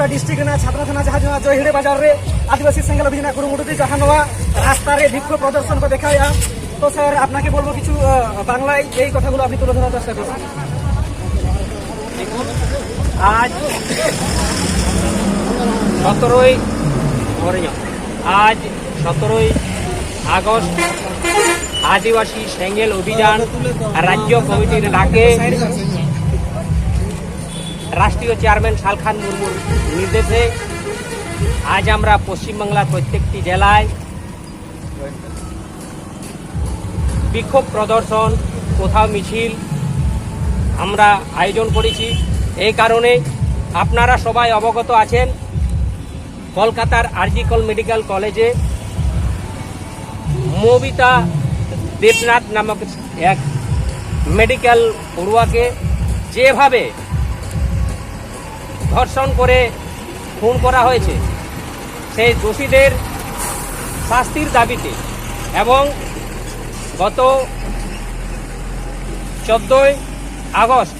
Tripura district না ছাত্র থানা যাহা জনা জয়হিড়ে বাজার রে আদিবাসী সংখ্যা অভিযান কুরুমুটুতে যাহা নওয়া, রাস্তারে বিক্ষোভ প্রদর্শন দেখা তো স্যার, আপনাকে বলব কিছু বাংলায় এই কথাগুলো আপনি তুলে ধরার চেষ্টা করুন। আজ সতেরোই আজ সতেরোই আগস্ট আদিবাসী সেঙ্গেল অভিযান রাজ্য কমিটির ডাকে রাষ্ট্রীয় চেয়ারম্যান শালখান মুর্মুর নির্দেশে আজ আমরা পশ্চিমবাংলার প্রত্যেকটি জেলায় বিক্ষোভ প্রদর্শন, কোথাও মিছিল আমরা আয়োজন করেছি। এই কারণে আপনারা সবাই অবগত আছেন, কলকাতার আরজিকল মেডিকেল কলেজে মবিতা দেবনাথ নামক এক মেডিকেল পড়ুয়াকে যেভাবে ধর্ষণ করে খুন করা হয়েছে। সেই দোষীদের শাস্তির দাবিতে এবং গত চোদ্দোই আগস্ট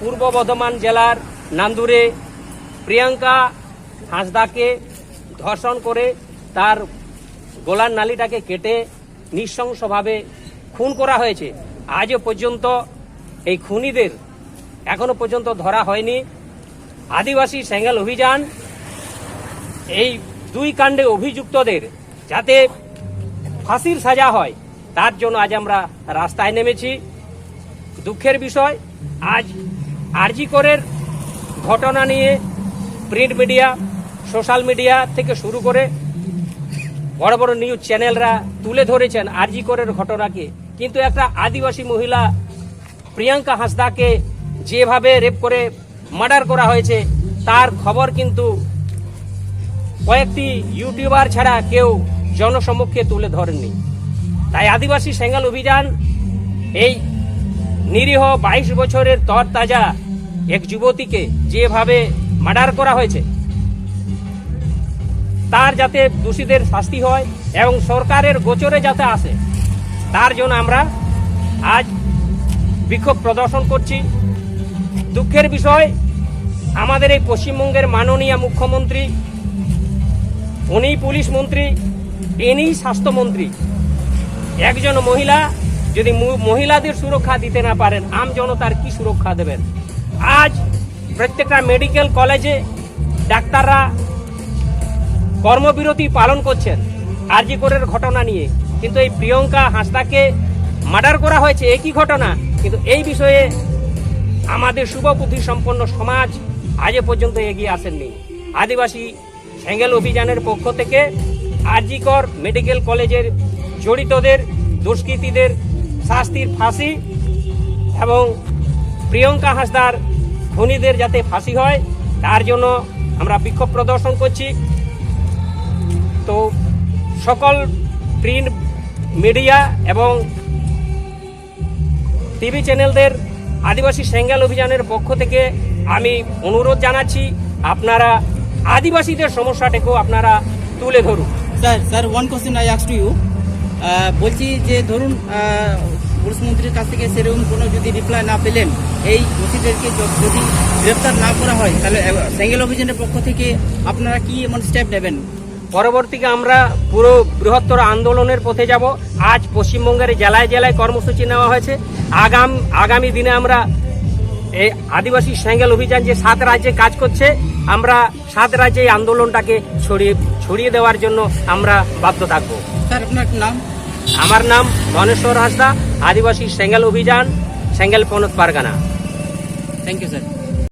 পূর্ব বর্ধমান জেলার নান্দুরে প্রিয়াঙ্কা হাঁসদাকে ধর্ষণ করে তার গোলার নালিটাকে কেটে নৃশংসভাবে খুন করা হয়েছে। আজও পর্যন্ত এই খুনিদের এখনও পর্যন্ত ধরা হয়নি। আদিবাসী সেঙ্গেল অভিযান, এই দুই কাণ্ডে অভিযুক্তদের যাতে ফাঁসির সাজা হয়, তার জন্য আজ আমরা রাস্তায় নেমেছি। দুঃখের বিষয়, আজ আরজি করের ঘটনা নিয়ে প্রিন্ট মিডিয়া, সোশ্যাল মিডিয়া থেকে শুরু করে বড় বড় নিউজ চ্যানেলরা তুলে ধরেছেন আরজি করের ঘটনাকে। কিন্তু একটা আদিবাসী মহিলা, প্রিয়াঙ্কা হাসদাকে যেভাবে রেপ করে মার্ডার করা হয়েছে, তার খবর কিন্তু কয়েকটি ইউটিউবার ছাড়া কেউ জনসমক্ষে তুলে ধরেননি। তাই আদিবাসী সেঙ্গাল অভিযান এই নিরীহ বাইশ বছরের তরতাজা এক যুবতীকে যেভাবে মার্ডার করা হয়েছে, তার যাতে দোষীদের শাস্তি হয় এবং সরকারের গোচরে যাতে আসে, তার জন্য আমরা আজ বিক্ষোভ প্রদর্শন করছি। দুঃখের বিষয় আমাদের এই পশ্চিমবঙ্গের মাননীয় মুখ্যমন্ত্রী উনি পুলিশ মন্ত্রী ইনি স্বাস্থ্যমন্ত্রী একজন মহিলা যদি মহিলাদের সুরক্ষা দিতে না পারেন, আম জনতার কি সুরক্ষা দেবেন? আজ প্রত্যেকটা মেডিকেল কলেজে ডাক্তাররা কর্মবিরতি পালন করছেন, আরজি করের ঘটনা নিয়ে। কিন্তু এই প্রিয়ঙ্কা হাঁসদাকে মার্ডার করা হয়েছে, একই ঘটনা। কিন্তু এই বিষয়ে আমাদের শুভবুদ্ধি সম্পন্ন সমাজ আজও পর্যন্ত এগিয়ে আসেননি। আদিবাসী সেঙ্গেল অভিযানের পক্ষ থেকে আরজিকর মেডিকেল কলেজের জড়িতদের, দুষ্কৃতীদের শাস্তির ফাঁসি এবং প্রিয়ঙ্কা হাসদার খুনিদের যাতে ফাঁসি হয়, তার জন্য আমরা বিক্ষোভ প্রদর্শন করছি। তো সকল প্রিন্ট মিডিয়া এবং টিভি চ্যানেলদের আদিবাসী সেঙ্গেল অভিযানের পক্ষ থেকে আমি অনুরোধ জানাচ্ছি, আপনারা আদিবাসীদের সমস্যাটাকেও আপনারা তুলে ধরুন। Sir sir one question I আক্স to you বলছি যে ধরুন পুলিশ মন্ত্রীর কাছ থেকে সেরকম কোনো যদি রিপ্লাই না পেলেন, এই দোষীদেরকে যদি গ্রেপ্তার না করা হয়, তাহলে সেঙ্গেল অভিযানের পক্ষ থেকে আপনারা কি এমন স্টেপ নেবেন? পরবর্তীকে আমরা পুরো বৃহত্তর আন্দোলনের পথে যাব। আজ পশ্চিমবঙ্গের জেলায় জেলায় কর্মসূচি নেওয়া হয়েছে। আগাম আগামী দিনে আমরা এই আদিবাসী সেঙ্গেল অভিযান যে সাত রাজ্যে কাজ করছে আমরা সাত রাজ্যে এই আন্দোলনটাকে ছড়িয়ে ছড়িয়ে দেওয়ার জন্য আমরা বাধ্য থাকব। আপনার নাম? আমার নাম Dhaneshwar Hansda Adivasi Sengel Abhiyan Sengel Ponot Pargana. Thank you sir